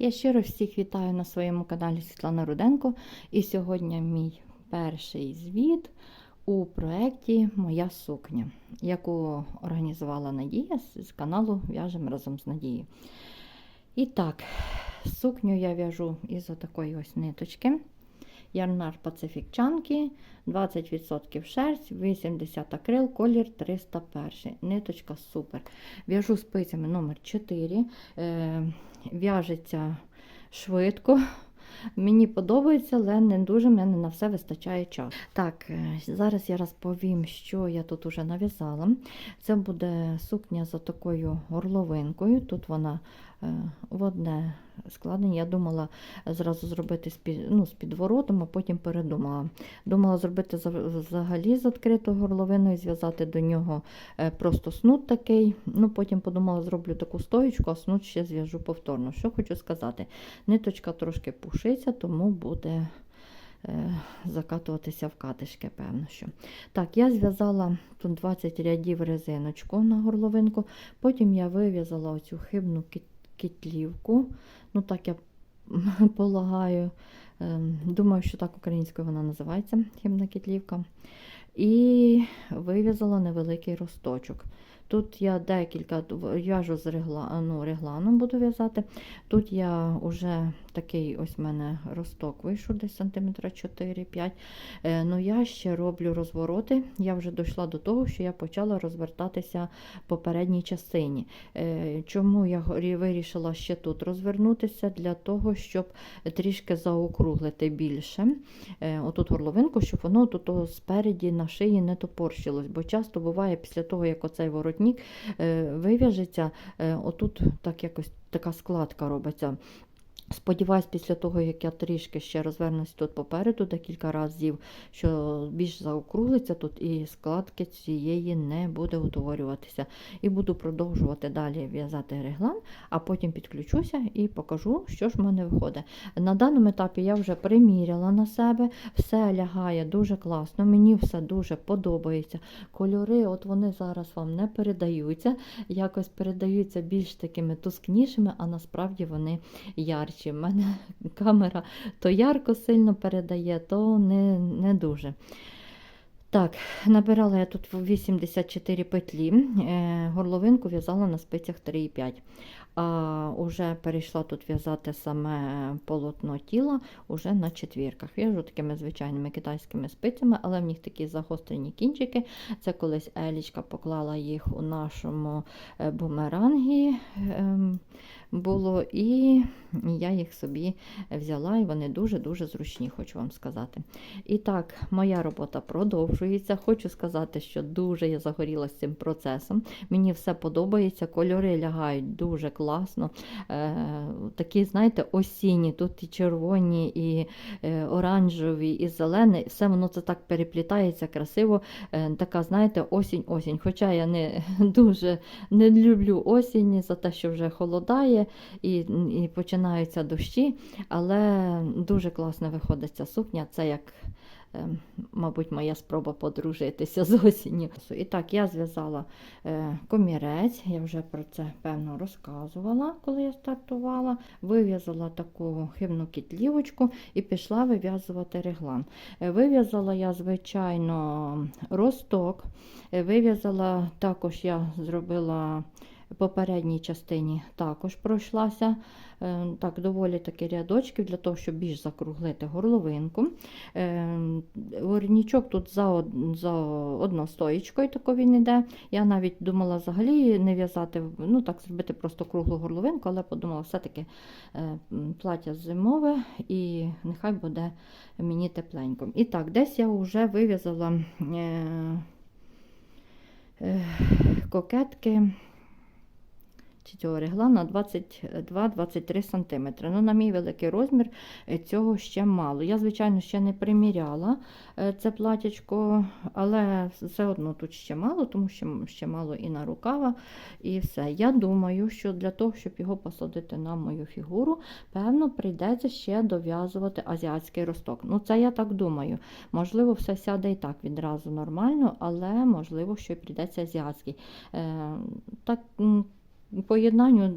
Я щиро всіх вітаю на своєму каналі Світлана Руденко. І сьогодні мій перший звіт у проєкті Моя сукня, яку організувала Надія з каналу В'яжемо разом з Надією. І так, сукню я в'яжу із отакої ось ниточки. Ярнар пацифікчанки, 20% шерсть, 80 акрил, колір 301. Ниточка супер. В'яжу спицями номер 4 е, В'яжеться швидко. Мені подобається, але не дуже мене на все вистачає часу. Так, е, зараз я розповім, що я тут уже нав'язала. Це буде сукня за такою горловинкою. Тут вона в одне складення. Я думала зразу зробити з під, ну, з підворотом, а потім передумала. Думала зробити за- взагалі з відкритою горловиною, зв'язати до нього е, просто снуд такий. Ну, Потім подумала, зроблю таку стоїчку, а снуд ще зв'яжу повторно. Що хочу сказати? Ниточка трошки пушиться, тому буде е, закатуватися в катишки, певно. що. Так, я зв'язала тут 20 рядів резиночку на горловинку, потім я вив'язала оцю хибну кіт- кітлівку. Ну, так я полагаю. Ем, Думаю, що так українською вона називається хімна кітлівка. І вив'язала невеликий росточок. Тут я декілька в'яжу з регла, ну, регланом буду в'язати. Тут я вже такий ось в мене росток вийшов десь сантиметра 4-5. Е, ну я ще роблю розвороти. Я вже дійшла до того, що я почала розвертатися по передній частині. Е, чому я вирішила ще тут розвернутися? Для того, щоб трішки заокруглити більше. Е, отут горловинку, щоб воно тут спереді на шиї не топорщилось. Бо часто буває після того, як оцей воротник е, вив'яжеться, е, отут так якось така складка робиться. Сподіваюсь, після того, як я трішки ще розвернусь тут попереду декілька разів, що більш заокруглиться тут і складки цієї не буде утворюватися. І буду продовжувати далі в'язати реглан, а потім підключуся і покажу, що ж в мене виходить. На даному етапі я вже приміряла на себе, все лягає дуже класно, мені все дуже подобається. Кольори, от вони зараз вам не передаються, якось передаються більш такими тускнішими, а насправді вони ярчі. в мене камера то ярко сильно передає, то не, не дуже. Так, набирала я тут 84 петлі, е, горловинку в'язала на спицях 3,5. А вже перейшла тут в'язати саме полотно тіла уже на четвірках. В'яжу такими звичайними китайськими спицями, але в них такі загострені кінчики. Це колись Елічка поклала їх у нашому е, бумерангі. ем, було, і я їх собі взяла, і вони дуже-дуже зручні, хочу вам сказати. І так, моя робота продовжується. Хочу сказати, що дуже я загорілася цим процесом. Мені все подобається, кольори лягають дуже класно. Е, такі, знаєте, осінні, тут і червоні, і е, оранжеві, і зелені. Все воно це так переплітається красиво. Е, така, знаєте, осінь-осінь. Хоча я не дуже не люблю осінь за те, що вже холодає і, і починаються дощі, але дуже класно виходить ця сукня. Це як, мабуть, моя спроба подружитися з осінню. І так, я зв'язала е, комірець, я вже про це певно розказувала, коли я стартувала. Вив'язала таку хибну кітлівочку і пішла вив'язувати реглан. Е, Вив'язала я, звичайно, росток. Е, Вив'язала також я зробила попередній частині також пройшлася. Е, Так, доволі таки рядочків для того, щоб більш закруглити горловинку. Е, Ворнічок тут за, за одностоїчкою тако він йде. Я навіть думала взагалі не в'язати, ну так зробити просто круглу горловинку, але подумала, все-таки е, плаття зимове і нехай буде мені тепленько. І так, десь я вже вив'язала е, е, кокетки цього регла на 22-23 см. Ну, на мій великий розмір е, цього ще мало. Я, звичайно, ще не приміряла е, це платячко, але все одно тут ще мало, тому що ще мало і на рукава, і все. Я думаю, що для того, щоб його посадити на мою фігуру, певно, прийдеться ще дов'язувати азіатський росток. Ну, це я так думаю. Можливо, все сяде і так відразу нормально, але можливо, що й прийдеться азіатський. Е, так, поєднанню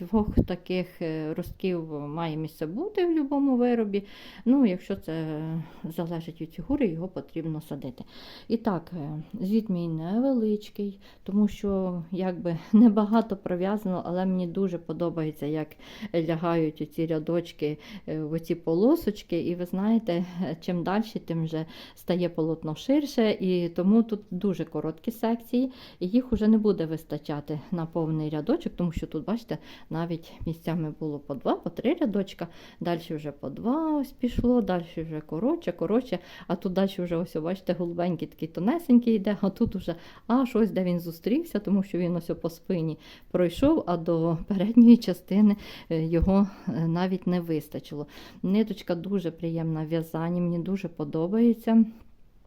двох таких е, ростків має місце бути в будь-якому виробі. Ну, якщо це залежить від фігури, його потрібно садити. І так, е, звіт мій невеличкий, тому що якби небагато пров'язано, але мені дуже подобається, як лягають ці рядочки е, в оці полосочки. І ви знаєте, чим далі, тим вже стає полотно ширше, і тому тут дуже короткі секції, і їх вже не буде вистачати на повний рядочок, тому що тут, бачите, навіть місцями було по два, по три рядочка, далі вже по два ось пішло, далі вже коротше, коротше, а тут далі вже ось, бачите, голубенький такий тонесенький йде, а тут вже аж ось де він зустрівся, тому що він ось по спині пройшов, а до передньої частини е, його е, навіть не вистачило. Ниточка дуже приємна в в'язанні, мені дуже подобається.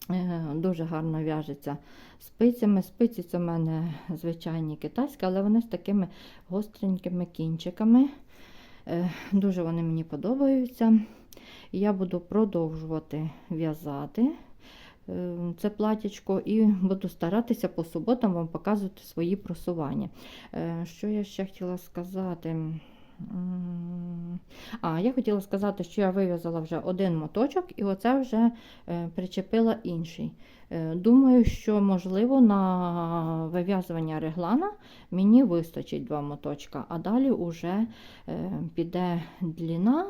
Е, Дуже гарно в'яжеться спицями. Спиці це в мене звичайні китайські, але вони з такими гостренькими кінчиками. Е, Дуже вони мені подобаються. Я буду продовжувати в'язати е, це платічко і буду старатися по суботам вам показувати свої просування. Що я ще хотіла сказати? А, я хотіла сказати, що я вив'язала вже один моточок, і оце вже е, причепила інший. Е, Думаю, що можливо на вив'язування реглана мені вистачить два моточка, а далі вже е, піде дліна.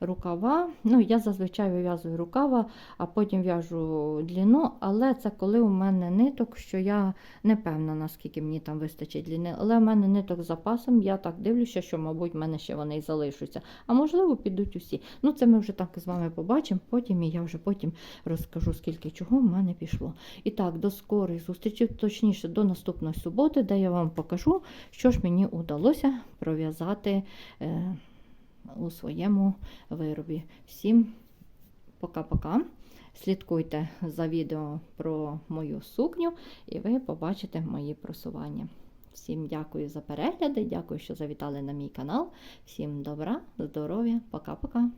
Рукава, ну я зазвичай вив'язую рукава, а потім в'яжу длину, але це коли у мене ниток, що я не певна, наскільки мені там вистачить длини. Але в мене ниток з запасом, я так дивлюся, що, мабуть, в мене ще вони і залишаться. А можливо, підуть усі. Ну, це ми вже так з вами побачимо, потім і я вже потім розкажу, скільки чого в мене пішло. І так, до скорих зустрічей, точніше, до наступної суботи, де я вам покажу, що ж мені вдалося пров'язати. Е, у своєму виробі. Всім пока-пока. Слідкуйте за відео про мою сукню, і ви побачите мої просування. Всім дякую за перегляди, дякую, що завітали на мій канал. Всім добра, здоров'я, пока-пока.